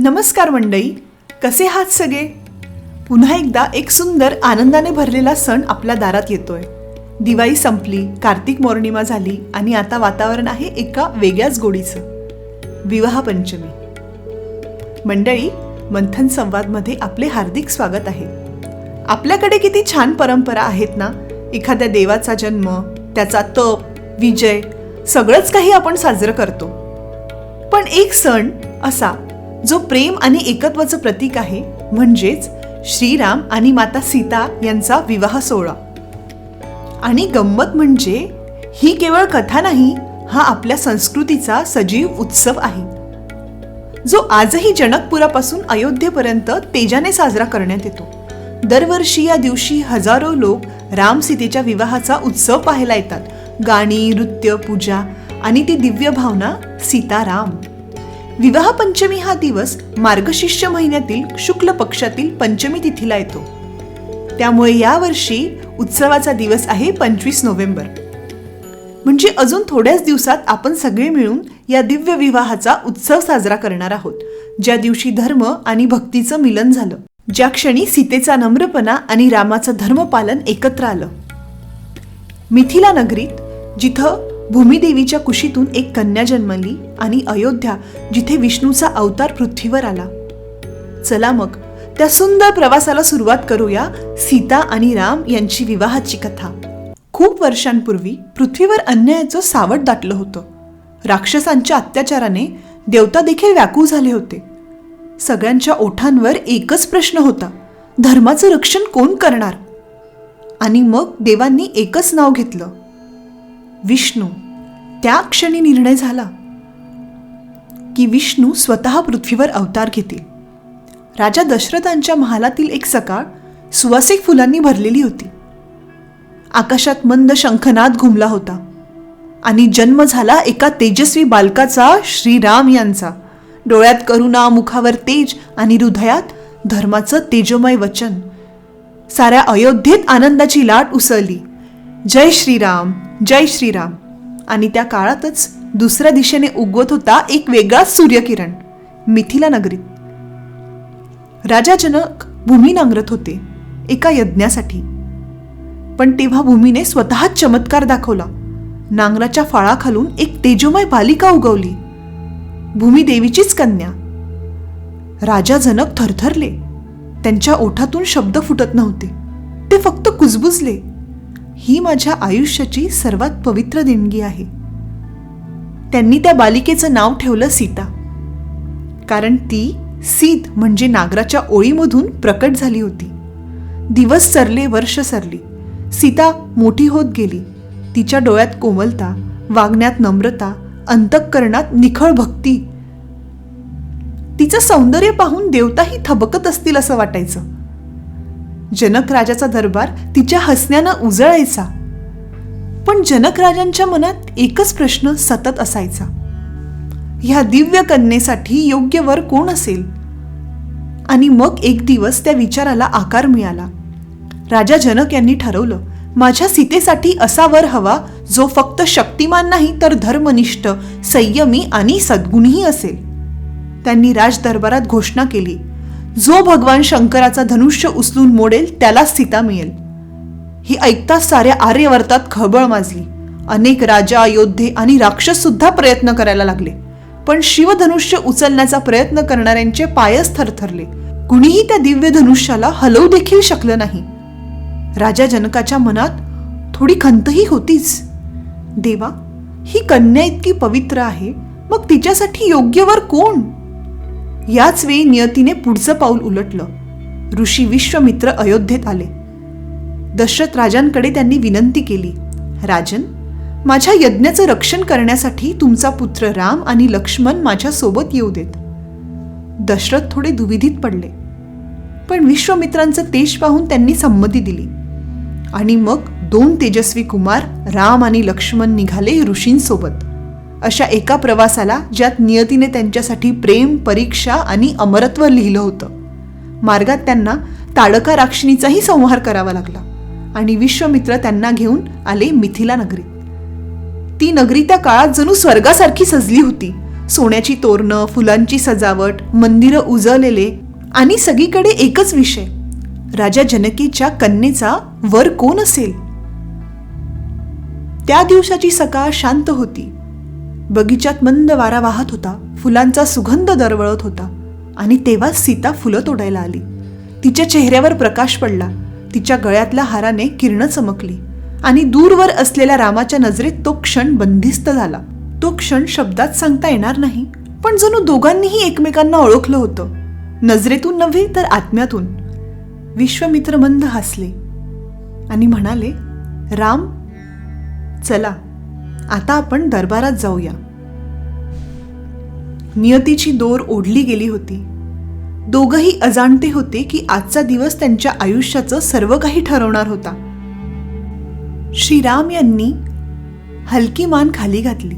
नमस्कार मंडई कसे आहात सगळे? पुन्हा एकदा एक सुंदर आनंदाने भरलेला सण आपल्या दारात येतोय. दिवाळी संपली कार्तिक पौर्णिमा झाली आणि आता वातावरण आहे एका वेगळ्याच गोडीचं. विवाह पंचमी. मंडळी मंथन संवादमध्ये आपले हार्दिक स्वागत आहे. आपल्याकडे किती छान परंपरा आहेत ना? एखाद्या देवाचा जन्म त्याचा तप विजय सगळंच काही आपण साजरं करतो. पण एक सण असा जो प्रेम आणि एकत्वाचं प्रतीक आहे म्हणजेच श्रीराम आणि माता सीता यांचा विवाह सोहळा. आणि गंमत म्हणजे ही केवळ कथा नाही हा आपल्या संस्कृतीचा सजीव उत्सव आहे. जो आजही जनकपुरापासून अयोध्येपर्यंत तेजाने साजरा करण्यात येतो. दरवर्षी या दिवशी हजारो लोक राम सीतेच्या विवाहाचा उत्सव पाहायला येतात. गाणी नृत्य पूजा आणि ती दिव्य भावना सीताराम. विवाह पंचमी हा दिवस मार्गशिष्य महिन्यातील शुक्ल पक्षातील पंचमी तिथीला येतो. त्यामुळे यावर्षी उत्सवाचा दिवस आहे पंचवीस नोव्हेंबर. म्हणजे अजून थोड्याच दिवसात आपण सगळे मिळून या दिव्य विवाहाचा उत्सव साजरा करणार आहोत. ज्या दिवशी धर्म आणि भक्तीचं मिलन झालं ज्या क्षणी सीतेचा नम्रपणा आणि रामाचं धर्मपालन एकत्र आलं. मिथिला नगरीत जिथं भूमिदेवीच्या कुशीतून एक कन्या जन्मली आणि अयोध्या जिथे विष्णूचा अवतार पृथ्वीवर आला. चला मग त्या सुंदर प्रवासाला सुरुवात करूया सीता आणि राम यांची विवाहाची कथा. खूप वर्षांपूर्वी पृथ्वीवर अन्यायाचं सावट दाटलं होतं. राक्षसांच्या अत्याचाराने देवता देखील व्याकुळ झाले होते. सगळ्यांच्या ओठांवर एकच प्रश्न होता धर्माचं रक्षण कोण करणार? आणि मग देवांनी एकच नाव घेतलं विष्णू. त्या क्षणी निर्णय झाला की विष्णू स्वतः पृथ्वीवर अवतार घेतील. राजा दशरथांच्या महालातील एक सकाळ सुवासिक फुलांनी भरलेली होती. आकाशात मंद शंखनाद घुमला होता आणि जन्म झाला एका तेजस्वी बालकाचा श्रीराम यांचा. डोळ्यात करुणा मुखावर तेज आणि हृदयात धर्माचं तेजोमय वचन. साऱ्या अयोध्येत आनंदाची लाट उसळली. जय श्रीराम. जय श्रीराम. आणि त्या काळातच दुसऱ्या दिशेने उगवत होता एक वेगळाच सूर्यकिरण मिथिला नगरीत. राजा जनक भूमी नांगरत होते एका यज्ञासाठी. पण तेव्हा भूमीने स्वतःच चमत्कार दाखवला. नांगराच्या फाळाखालून एक तेजोमय बालिका उगवली. भूमी देवीचीच कन्या. राजा जनक थरथरले. त्यांच्या ओठातून शब्द फुटत नव्हते. ते फक्त कुजबुजले. ही माझ्या आयुष्याची सर्वात पवित्र देणगी आहे. त्यांनी त्या बालिकेचं नाव ठेवलं सीता. कारण ती सीत म्हणजे नागराच्या ओळीमधून प्रकट झाली होती. दिवस सरले वर्ष सरली. सीता मोठी होत गेली. तिच्या डोळ्यात कोमलता वागण्यात नम्रता अंतःकरणात निखळ भक्ती. तिचं सौंदर्य पाहून देवताही थबकत असतील असं वाटायचं. जनक राजाचा दरबार तिच्या हसण्यानं उजळायचा. पण जनक राजांच्या मनात एकच प्रश्न सतत असायचा. ह्या दिव्य कन्येसाठी योग्य वर कोण असेल? आणि मग एक दिवस त्या विचाराला आकार मिळाला. राजा जनक यांनी ठरवलं माझ्या सीतेसाठी असा वर हवा जो फक्त शक्तिमान नाही तर धर्मनिष्ठ संयमी आणि सद्गुणही असेल. त्यांनी राज दरबारात घोषणा केली. जो भगवान शंकराचा धनुष्य उचलून मोडेल त्यालाच सीता मिळेल. ही ऐकताच साऱ्या आर्यवर्तात खळबळ माजली. अनेक राजा योद्धे आणि राक्षस सुद्धा प्रयत्न करायला लागले. पण शिवधनुष्य उचलण्याचा प्रयत्न करणाऱ्यांचे पायच थरथरले. कुणीही त्या दिव्य धनुष्याला हलवू देखील शकलं नाही. राजा जनकाच्या मनात थोडी खंतही होतीच. देवा ही कन्या इतकी पवित्र आहे मग तिच्यासाठी योग्य वर कोण? याच वेळी नियतीने पुढचं पाऊल उलटलं. ऋषी विश्वमित्र अयोध्येत आले. दशरथ राजांकडे त्यांनी विनंती केली राजन माझ्या यज्ञाचं रक्षण करण्यासाठी तुमचा पुत्र राम आणि लक्ष्मण माझ्यासोबत येऊ देत. दशरथ थोडे दुविधित पडले. पण विश्वमित्रांचं तेज पाहून त्यांनी संमती दिली. आणि मग दोन तेजस्वी कुमार राम आणि लक्ष्मण निघाले ऋषींसोबत. अशा एका प्रवासाला ज्यात नियतीने त्यांच्यासाठी प्रेम परीक्षा आणि अमरत्व लिहिलं होतं. मार्गात त्यांना ताडका राक्षिणीचाही संहार करावा लागला आणि विश्वमित्र त्यांना घेऊन आले मिथिला नगरीत. ती नगरी त्या काळात जणू स्वर्गासारखी सजली होती. सोन्याची तोरणं फुलांची सजावट मंदिरं उजळलेले आणि सगळीकडे एकच विषय. राजा जनकेच्या कन्येचा वर कोण असेल? त्या दिवसाची सकाळ शांत होती. बगीचात मंद वारा वाहत होता. फुलांचा सुगंध दरवळत होता. आणि तेव्हा सीता फुलं तोडायला आली. तिच्या चेहऱ्यावर प्रकाश पडला. तिच्या गळ्यातल्या हाराने किरण चमकली. आणि दूरवर असलेल्या रामाच्या नजरेत तो क्षण बंदिस्त झाला. तो क्षण शब्दात सांगता येणार नाही पण जणू दोघांनीही एकमेकांना ओळखलं होतं. नजरेतून नव्हे तर आत्म्यातून. विश्वमित्र मंद हसले आणि म्हणाले राम चला. आता आपण दरबारात जाऊया. नियतीची दोर ओढली गेली होती. दोघंही अजाणते होते की आजचा दिवस त्यांच्या आयुष्याचं सर्व काही ठरवणार होता. श्रीराम यांनी हलकी मान खाली घातली.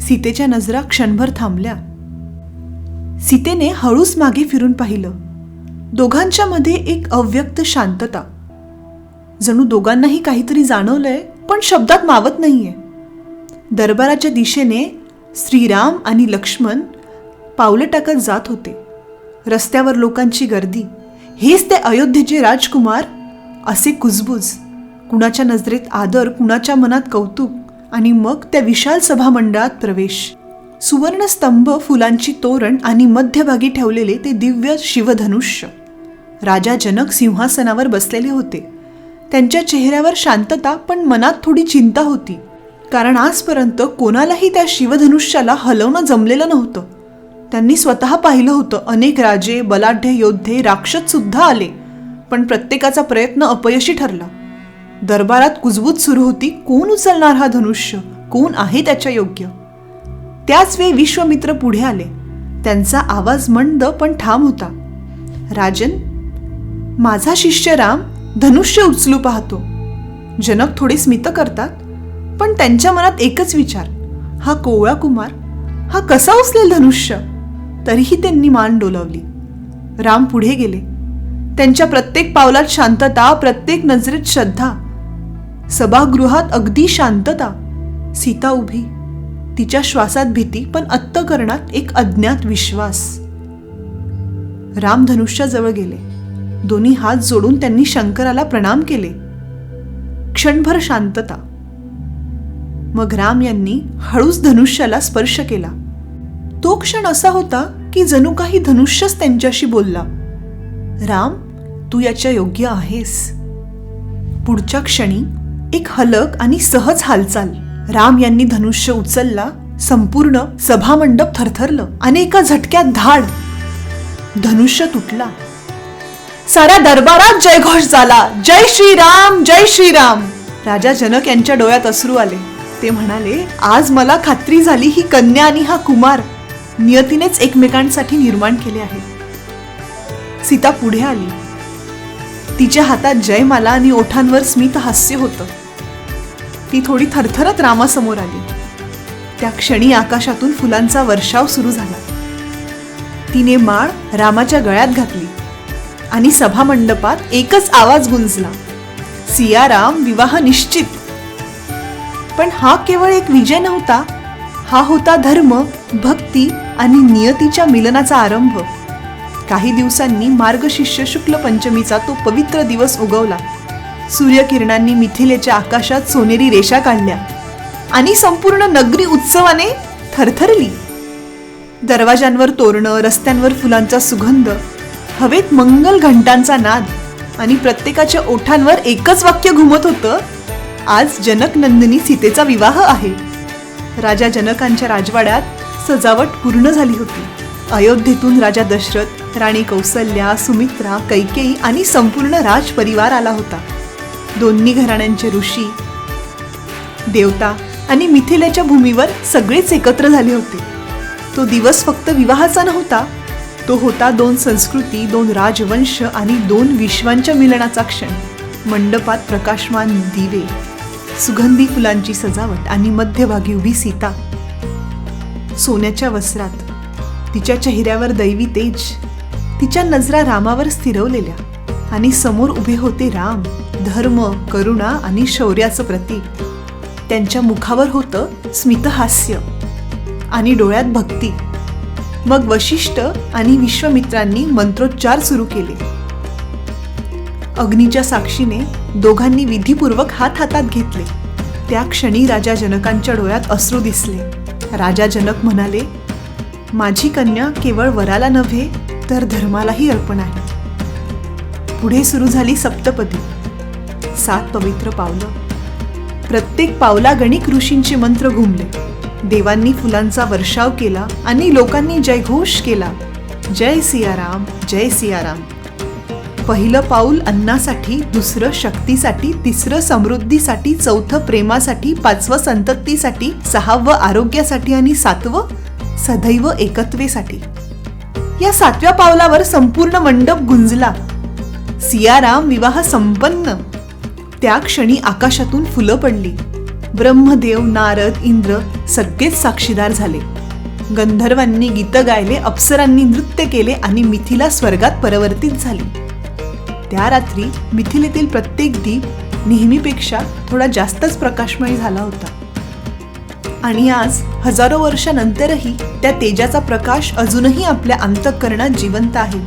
सीतेच्या नजरा क्षणभर थांबल्या. सीतेने हळूच मागे फिरून पाहिलं. दोघांच्या मध्ये एक अव्यक्त शांतता. जणू दोघांनाही काहीतरी जाणवलंय पण शब्दात मावत नाहीये. दरबाराच्या दिशेने श्रीराम आणि लक्ष्मण पावलं टाकत जात होते. रस्त्यावर लोकांची गर्दी. हेच ते अयोध्येचे राजकुमार असे कुजबुज. कुणाच्या नजरेत आदर कुणाच्या मनात कौतुक आणि मग त्या विशाल सभामंडळात प्रवेश. सुवर्णस्तंभ फुलांची तोरण आणि मध्यभागी ठेवलेले ते दिव्य शिवधनुष्य. राजा जनक सिंहासनावर बसलेले होते. त्यांच्या चेहऱ्यावर शांतता पण मनात थोडी चिंता होती. कारण आजपर्यंत कोणालाही त्या शिवधनुष्याला हलवणं जमलेलं नव्हतं. त्यांनी स्वतः पाहिलं होतं अनेक राजे बलाढ्य योद्धे राक्षससुद्धा आले पण प्रत्येकाचा प्रयत्न अपयशी ठरला. दरबारात कुजबूज सुरू होती कोण उचलणार हा धनुष्य? कोण आहे त्याच्या योग्य? त्याच वेळी विश्वमित्र पुढे आले. त्यांचा आवाज मंद पण ठाम होता. राजन माझा शिष्य राम धनुष्य उचलू पाहतो. जनक थोडे स्मित करतात पण त्यांच्या मनात एकच विचार हा कोवळा कुमार हा कसा उचलेल धनुष्य? तरीही त्यांनी मान डोलावली. राम पुढे गेले. त्यांच्या प्रत्येक पावलात शांतता प्रत्येक नजरेत श्रद्धा. सभागृहात अगदी शांतता. सीता उभी. तिच्या श्वासात भीती पण अत्तकरणात एक अज्ञात विश्वास. राम धनुष्याजवळ गेले. दोन्ही हात जोडून त्यांनी शंकराला प्रणाम केले. क्षणभर शांतता. मग राम यांनी हळूच धनुष्याला स्पर्श केला. तो क्षण असा होता की जणू काही धनुष्यच त्यांच्याशी बोलला. राम तू याच्या योग्य आहेस. पुढच्या क्षणी एक हलक आणि सहज हालचाल. राम यांनी धनुष्य उचलला संपूर्ण सभामंडप थरथरलं आणि एका झटक्यात धाड. धनुष्य तुटला. साऱ्या दरबारात जयघोष झाला. जय श्रीराम जय श्रीराम. राजा जनक यांच्या डोळ्यात अश्रू आले. ते म्हणाले आज मला खात्री झाली ही कन्या आणि हा कुमार नियतीनेच एकमेकांसाठी निर्माण केले आहे सीता पुढे आली. तिच्या हातात जयमाला आणि ओठांवर स्मित हास्य होतं. ती थोडी थरथरत रामासमोर आली. त्या क्षणी आकाशातून फुलांचा वर्षाव सुरू झाला. तिने माळ रामाच्या गळ्यात घातली. आणि सभामंडपात एकच आवाज गुंजला. सियाराम विवाह निश्चित. पण हा केवळ एक विजय नव्हता. हा होता धर्म भक्ती आणि नियतीच्या मिलनाचा आरंभ. काही दिवसांनी मार्गशिष्य शुक्ल पंचमीचा तो पवित्र दिवस उगवला. सूर्यकिरणांनी मिथिलेच्या आकाशात सोनेरी रेषा काढल्या आणि संपूर्ण नगरी उत्सवाने थरथरली. दरवाजांवर तोरणं रस्त्यांवर फुलांचा सुगंध हवेत मंगल घंटांचा नाद आणि प्रत्येकाच्या ओठांवर एकच वाक्य घुमत होतं आज जनक नंदिनी सीतेचा विवाह आहे. राजा जनकांच्या राजवाड्यात सजावट पूर्ण झाली होती. अयोध्येतून राजा दशरथ राणी कौसल्या सुमित्रा कैकेयी आणि संपूर्ण राजपरिवार आला होता. दोन्ही घराण्यांचे ऋषी देवता आणि मिथिलेच्या भूमीवर सगळेच एकत्र झाले होते. तो दिवस फक्त विवाहाचा नव्हता तो होता दोन संस्कृती दोन राजवंश आणि दोन विश्वांच्या मिलनाचा क्षण. मंडपात प्रकाशमान दिवे सुगंधी फुलांची सजावट आणि मध्यभागी उभी सीता. सोन्याच्या वस्त्रात तिच्या चेहऱ्यावर दैवी तेज तिच्या नजरा रामावर स्थिरवलेल्या आणि समोर उभे होते राम धर्म करुणा आणि शौर्याचं प्रतीक. त्यांच्या मुखावर होतं स्मितहास्य आणि डोळ्यात भक्ती. मग वशिष्ठ आणि विश्वमित्रांनी मंत्रोच्चार सुरू केले. अग्नीच्या साक्षीने दोघांनी विधीपूर्वक हात हातात घेतले. त्या क्षणी राजा जनकांच्या डोळ्यात अश्रू दिसले. राजा जनक म्हणाले माझी कन्या केवळ वराला नव्हे तर धर्मालाही अर्पण आहे. पुढे सुरू झाली सप्तपदी. सात पवित्र पावलं. प्रत्येक पावला गणिक ऋषींचे मंत्र घुमले. देवांनी फुलांचा वर्षाव केला आणि लोकांनी जयघोष केला. जय सियाराम जय सियाराम. पहिलं पाऊल अन्नासाठी दुसरं शक्तीसाठी तिसरं समृद्धीसाठी चौथं प्रेमासाठी पाचवं संततीसाठी सहावं आरोग्यासाठी आणि सातवं सदैव एकत्वेसाठी. या सातव्या पावलावर संपूर्ण मंडप गुंजला. सियाराम विवाह संपन्न. त्या क्षणी आकाशातून फुलं पडली. ब्रह्मदेव नारद इंद्र सगळेच साक्षीदार झाले. गंधर्वांनी गीतं गायले अप्सरांनी नृत्य केले आणि मिथिला स्वर्गात परिवर्तित झाली. त्या रात्री मिथिलेतील प्रत्येक दीप नेहमीपेक्षा थोडा जास्तच प्रकाशमय झाला होता. आणि आज हजारो वर्षानंतरही त्या तेजाचा प्रकाश अजूनही आपल्या अंतःकरणात जिवंत आहे.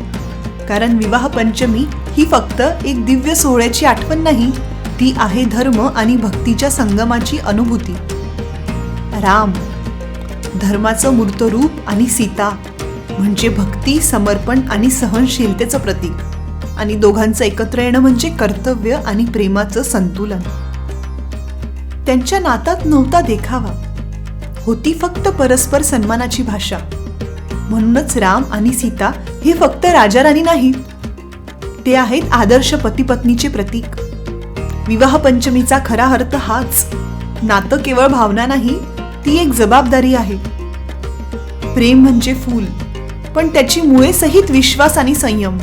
कारण विवाह पंचमी ही फक्त एक दिव्य सोहळ्याची आठवण नाही ती आहे धर्म आणि भक्तीच्या संगमाची अनुभूती. राम धर्माचं मूर्त रूप आणि सीता म्हणजे भक्ती समर्पण आणि सहनशीलतेचं प्रतीक. आणि दोघांचं एकत्र येणं म्हणजे कर्तव्य आणि प्रेमाचं संतुलन. त्यांच्या नातात नव्हता देखावा. होती फक्त परस्पर सन्मानाची भाषा. म्हणूनच राम आणि सीता हे फक्त राजाराणी नाहीत ते आहेत आदर्श पतीपत्नीचे प्रतीक. विवाह पंचमीचा खरा अर्थ हाच. नातं केवळ भावना नाही ती एक जबाबदारी आहे. प्रेम म्हणजे फूल पण त्याची मुळे सहित विश्वास आणि संयम.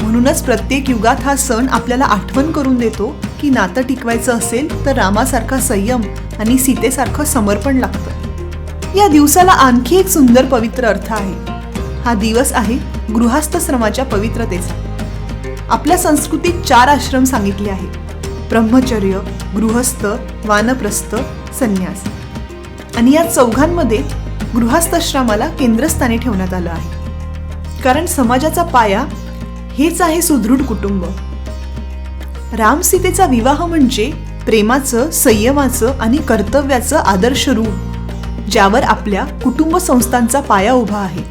म्हणूनच प्रत्येक युगात हा सण आपल्याला आठवण करून देतो की नातं टिकवायचं असेल तर रामासारखा संयम आणि सीतेसारखं समर्पण लागतं. या दिवसाला आणखी एक सुंदर पवित्र अर्थ आहे. हा दिवस आहे गृहस्थ श्रमाच्या पवित्रतेचा. आपल्या संस्कृतीत चार आश्रम सांगितले आहेत. ब्रह्मचर्य गृहस्थ वानप्रस्थ संन्यास. आणि या चौघांमध्ये गृहस्थाश्रमाला केंद्रस्थानी ठेवण्यात आलं आहे. कारण समाजाचा पाया हेच आहे सुदृढ कुटुंब. राम सीतेचा विवाह म्हणजे प्रेमाचं संयमाचं आणि कर्तव्याचं आदर्श रूप ज्यावर आपल्या कुटुंब संस्थांचा पाया उभा आहे.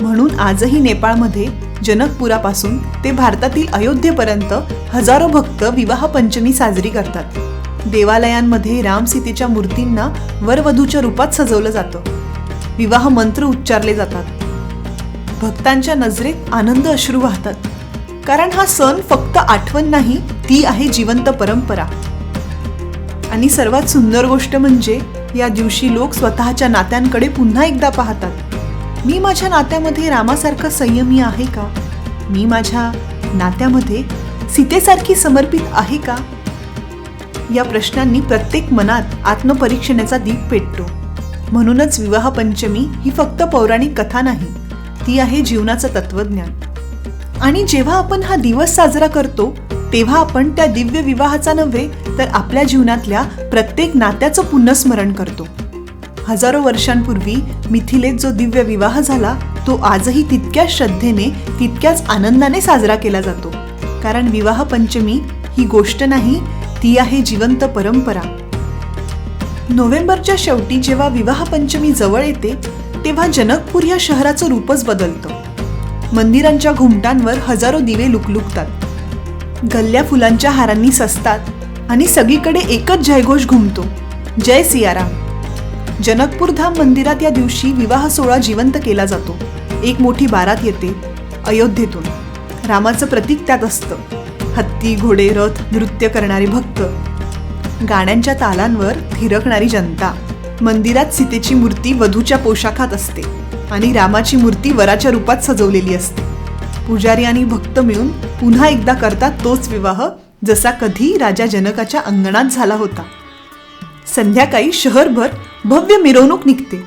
म्हणून आजही नेपाळमध्ये जनकपुरापासून ते भारतातील अयोध्येपर्यंत हजारो भक्त विवाह पंचमी साजरी करतात. देवालयांमध्ये राम सीतेच्या मूर्तींना वरवधूच्या रूपात सजवलं जातं. विवाह मंत्र उच्चारले जातात. भक्तांच्या नजरेत आनंद अश्रू वाहतात. कारण हा सण फक्त आठवण नाही ती आहे जिवंत परंपरा. आणि सर्वात सुंदर गोष्ट म्हणजे या दिवशी लोक स्वतःच्या नात्यांकडे पुन्हा एकदा पाहतात. मी माझ्या नात्यामध्ये रामासारखा संयमी आहे का? मी माझ्या नात्यामध्ये सीतेसारखी समर्पित आहे का? या प्रश्नांनी प्रत्येक मनात आत्मपरीक्षणाचा दीप पेटतो. म्हणूनच विवाह पंचमी ही फक्त पौराणिक कथा नाही ती आहे जीवनाचं तत्वज्ञान आणि जेव्हा आपण हा दिवस साजरा करतो तेव्हा आपण त्या दिव्य विवाहाचा नव्हे तर आपल्या जीवनातल्या प्रत्येक नात्याचं पुनस्मरण करतो. हजारो वर्षांपूर्वी मिथिलेत जो दिव्य विवाह झाला तो आजही तितक्याच श्रद्धेने तितक्याच आनंदाने साजरा केला जातो. कारण विवाह पंचमी ही गोष्ट नाही ती आहे जिवंत परंपरा. नोव्हेंबरच्या शेवटी जेव्हा विवाह पंचमी जवळ येते तेव्हा जनकपूर या शहराचं रूपच बदलतं. मंदिरांच्या घुमटांवर हजारो दिवे लुकलुकतात. गल्ल्या फुलांच्या हारांनी सजतात आणि सगळीकडे एकच जयघोष घुमतो. जय सियाराम. जनकपूर धाम मंदिरात या दिवशी विवाह सोहळा जिवंत केला जातो. एक मोठी बारात येते अयोध्येतून. रामाचं प्रतीक त्यात असतं. हत्ती घोडे रथ नृत्य करणारे भक्त. गाण्यांच्या तालांवर थिरकणारी जनता. मंदिरात सीतेची मूर्ती वधूच्या पोशाखात असते आणि रामाची मूर्ती वराच्या रूपात सजवलेली असते. पुजारी आणि भक्त मिळून पुन्हा एकदा करतात तोच विवाह जसा कधी राजा जनकाच्या अंगणात झाला होता. संध्याकाळी शहरभर भव्य मिरवणूक निघते.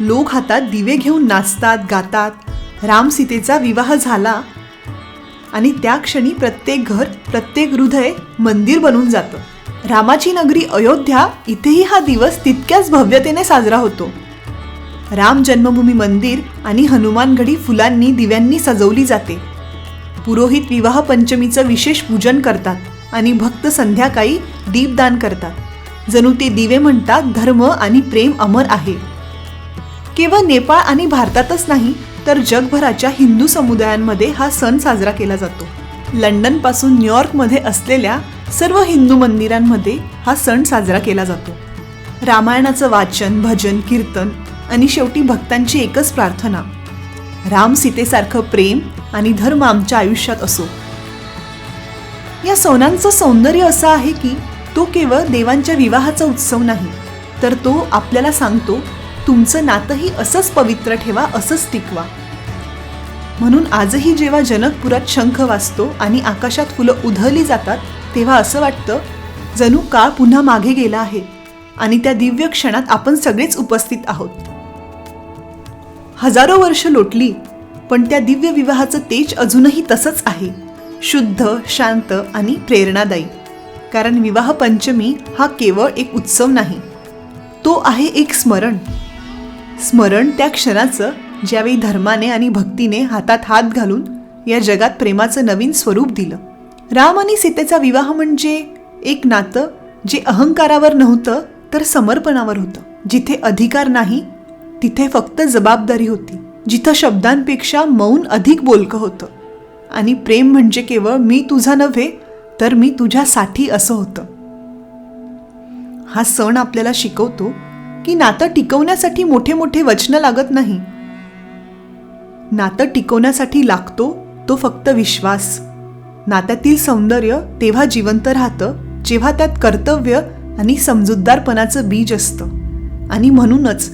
लोक हातात दिवे घेऊन नाचतात गातात. राम सीतेचा विवाह झाला आणि त्या क्षणी प्रत्येक घर प्रत्येक हृदय मंदिर बनून जातं. रामाची नगरी अयोध्या इथेही हा दिवस तितक्याच भव्यतेने साजरा होतो. राम जन्मभूमी मंदिर आणि हनुमानगढी फुलांनी दिव्यांनी सजवली जाते. पुरोहित विवाह पंचमीचं विशेष पूजन करतात आणि भक्त संध्याकाळी दीपदान करतात. जणू ते दिवे म्हणतात धर्म आणि प्रेम अमर आहे. केवळ नेपाळ आणि भारतातच नाही तर जगभराच्या हिंदू समुदायांमध्ये हा सण साजरा केला जातो. लंडनपासून न्यूयॉर्कमध्ये असलेल्या सर्व हिंदू मंदिरांमध्ये हा सण साजरा केला जातो. रामायणाचं वाचन भजन कीर्तन आणि शेवटी भक्तांची एकच प्रार्थना. राम सीतेसारखं प्रेम आणि धर्म आमच्या आयुष्यात असो. या सणांचं सौंदर्य असं आहे की तो केवळ देवांच्या विवाहाचा उत्सव नाही तर तो आपल्याला सांगतो तुमचं नातंही असंच पवित्र ठेवा असंच टिकवा. म्हणून आजही जेव्हा जनकपुरात शंख वाजतो आणि आकाशात फुलं उधळली जातात तेव्हा असं वाटतं जणू काळ पुन्हा मागे गेला आहे आणि त्या दिव्य क्षणात आपण सगळेच उपस्थित आहोत. हजारो वर्ष लोटली पण त्या दिव्य विवाहाचं तेज अजूनही तसंच आहे शुद्ध शांत आणि प्रेरणादायी. कारण विवाह पंचमी हा केवळ एक उत्सव नाही तो आहे एक स्मरण. स्मरण त्या क्षणाचं ज्यावेळी धर्माने आणि भक्तीने हातात हात घालून या जगात प्रेमाचं नवीन स्वरूप दिलं. राम आणि सीतेचा विवाह म्हणजे एक नातं जे अहंकारावर नव्हतं तर समर्पणावर होतं. जिथे अधिकार नाही तिथे फक्त जबाबदारी होती जिथं शब्दांपेक्षा मौन अधिक बोलकं होतं. आणि प्रेम म्हणजे केवळ मी तुझा नव्हे तर मी तुझ्यासाठी असं होतं. हा सण आपल्याला शिकवतो की नातं टिकवण्यासाठी मोठे मोठे वचनं लागत नाही. नातं टिकवण्यासाठी लागतो तो फक्त विश्वास. नात्यातील सौंदर्य तेव्हा जिवंत राहतं जेव्हा त्यात कर्तव्य आणि समजूतदारपणाचं बीज असतं. आणि म्हणूनच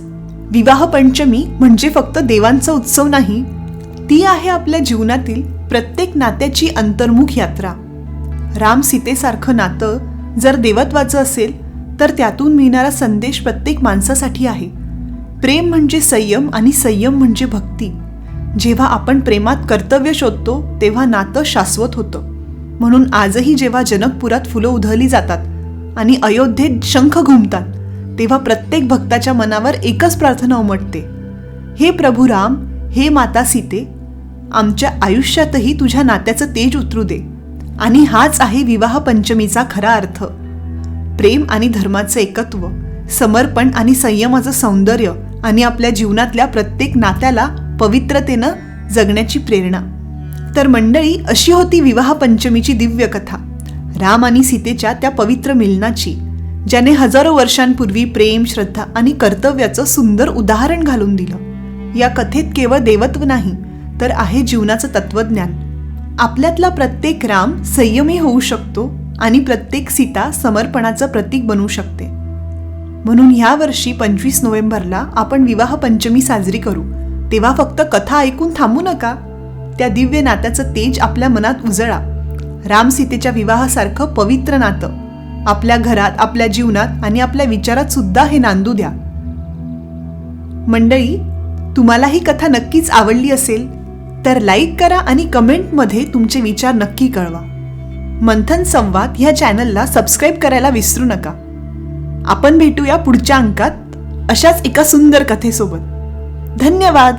विवाह पंचमी म्हणजे फक्त देवांचा उत्सव नाही ती आहे आपल्या जीवनातील प्रत्येक नात्याची अंतर्मुख यात्रा. राम सीतेसारखं नातं जर देवत्वाचं असेल तर त्यातून मिळणारा संदेश प्रत्येक माणसासाठी आहे. प्रेम म्हणजे संयम आणि संयम म्हणजे भक्ती. जेव्हा आपण प्रेमात कर्तव्य शोधतो तेव्हा नातं शाश्वत होतं. म्हणून आजही जेव्हा जनकपुरात फुलं उधळली जातात आणि अयोध्येत शंख घुमतात तेव्हा प्रत्येक भक्ताच्या मनावर एकच प्रार्थना उमटते. हे प्रभू राम हे माता सीते आमच्या आयुष्यातही तुझ्या नात्याचं तेज उतरू दे. आणि हाच आहे विवाह पंचमीचा खरा अर्थ. प्रेम आणि धर्माचं एकत्व समर्पण आणि संयमाचं सौंदर्य आणि आपल्या जीवनातल्या प्रत्येक नात्याला पवित्रतेनं जगण्याची प्रेरणा. तर मंडळी अशी होती विवाह पंचमीची दिव्य कथा. राम आणि सीतेच्या त्या पवित्र मिलनाची ज्याने हजारो वर्षांपूर्वी प्रेम श्रद्धा आणि कर्तव्याचं सुंदर उदाहरण घालून दिलं. या कथेत केवळ देवत्व नाही तर आहे जीवनाचं तत्वज्ञान. आपल्यातला प्रत्येक राम संयमी होऊ शकतो आणि प्रत्येक सीता समर्पणाचं प्रतीक बनू शकते. म्हणून ह्या वर्षी पंचवीस नोव्हेंबरला आपण विवाह पंचमी साजरी करू. तेव्हा फक्त कथा ऐकून थांबू नका. त्या दिव्य नात्याचं तेज आपल्या मनात उजळा. राम सीतेच्या विवाहासारखं पवित्र नातं. आपल्या घरात आपल्या जीवनात आणि आपल्या विचारात सुद्धा हे नांदू द्या. मंडळी तुम्हाला ही कथा नक्कीच आवडली असेल. तर लाईक करा आणि कमेंटमध्ये तुमचे विचार नक्की कळवा. मंथन संवाद ह्या चॅनलला सबस्क्राईब करायला विसरू नका. आपण भेटूया पुढच्या अंकात अशाच एका सुंदर कथेसोबत. धन्यवाद!